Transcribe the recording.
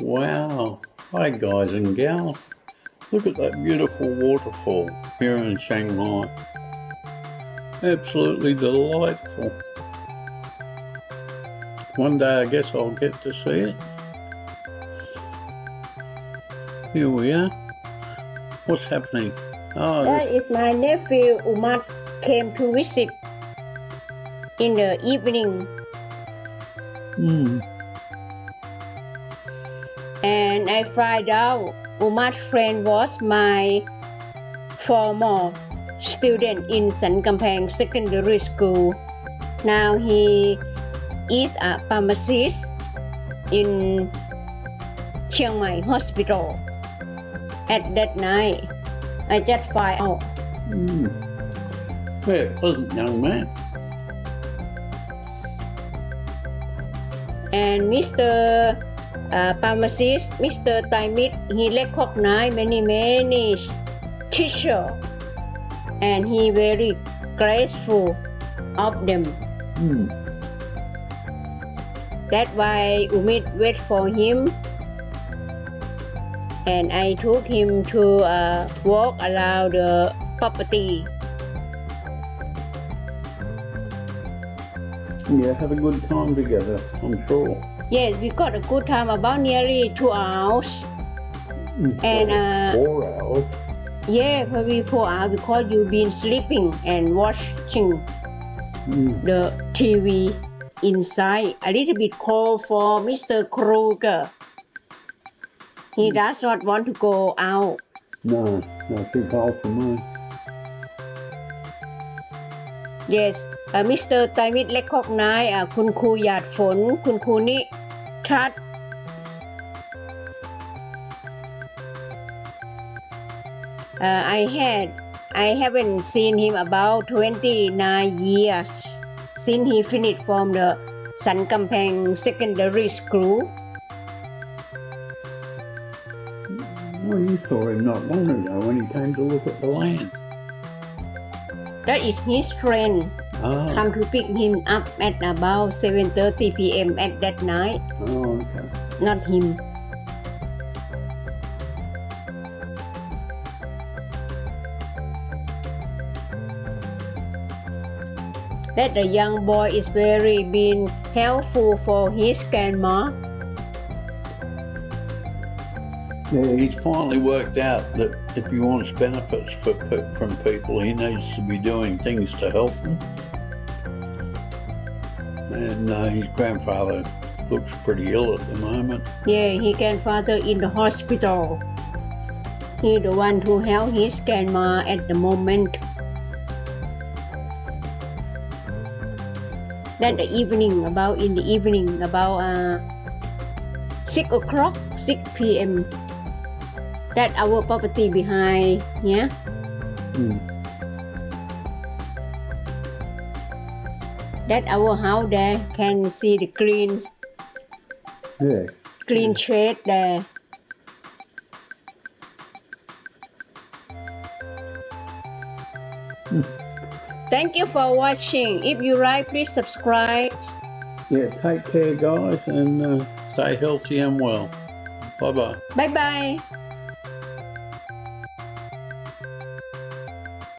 Wow. Hi, guys and gals. Look at that beautiful waterfall here in Chiang Mai. Absolutely delightful. One day I guess I'll get to see it. Here we are. What's happening? Oh, That is my nephew Umar came to visit in the evening hmm. I find out Umar's friend was my former student in San Kampang Secondary School. Now he is a pharmacist in Chiang Mai Hospital. At that night, I just find out. Hmm. Very pleasant young man. And Mr. Uh, pharmacist, Mr. Taimit, he recognized many, many s- teacher and he very grateful of them. Hmm. That's why Umid wait for him and I took him to uh, walk around the property. Yeah, have a good time together, I'm sure. Yes, we got a good time about nearly two hours. Hmm. And uh, Four hours. yeah, probably four hours because you've been sleeping and watching Hmm. the TV inside. A little bit cold for Mr. Kruger. He does not want to go out. No, not too cold for me. Yes, uh, Mr. ไตรมิตร recognize อ่ะคุณครูหยาดฝน คุณครูนิ cat uh, I had I haven't seen him about 29 years since he finished from the Sankampang Secondary School. Well, you saw him not long ago when he came to look at the land. That is his friend Oh, come to pick him up at about 7:30 p.m. at that night. oh okay. not him. That the young boy is very been helpful for his grandma. Yeah, he's finally worked out that if he wants benefits for, from people, he needs to be doing things to help them. And uh, his grandfather looks pretty ill at the moment. Yeah, he grandfather in the hospital. He the one who help his grandma at the moment. That the evening about in the evening about uh six o'clock six p.m. That our property behind yeah. Hmm. That our house there can see the green Yeah. green shade there. Thank you for watching. If you like, please subscribe. Yeah, take care, guys, and uh, stay healthy and well. Bye bye. Bye bye.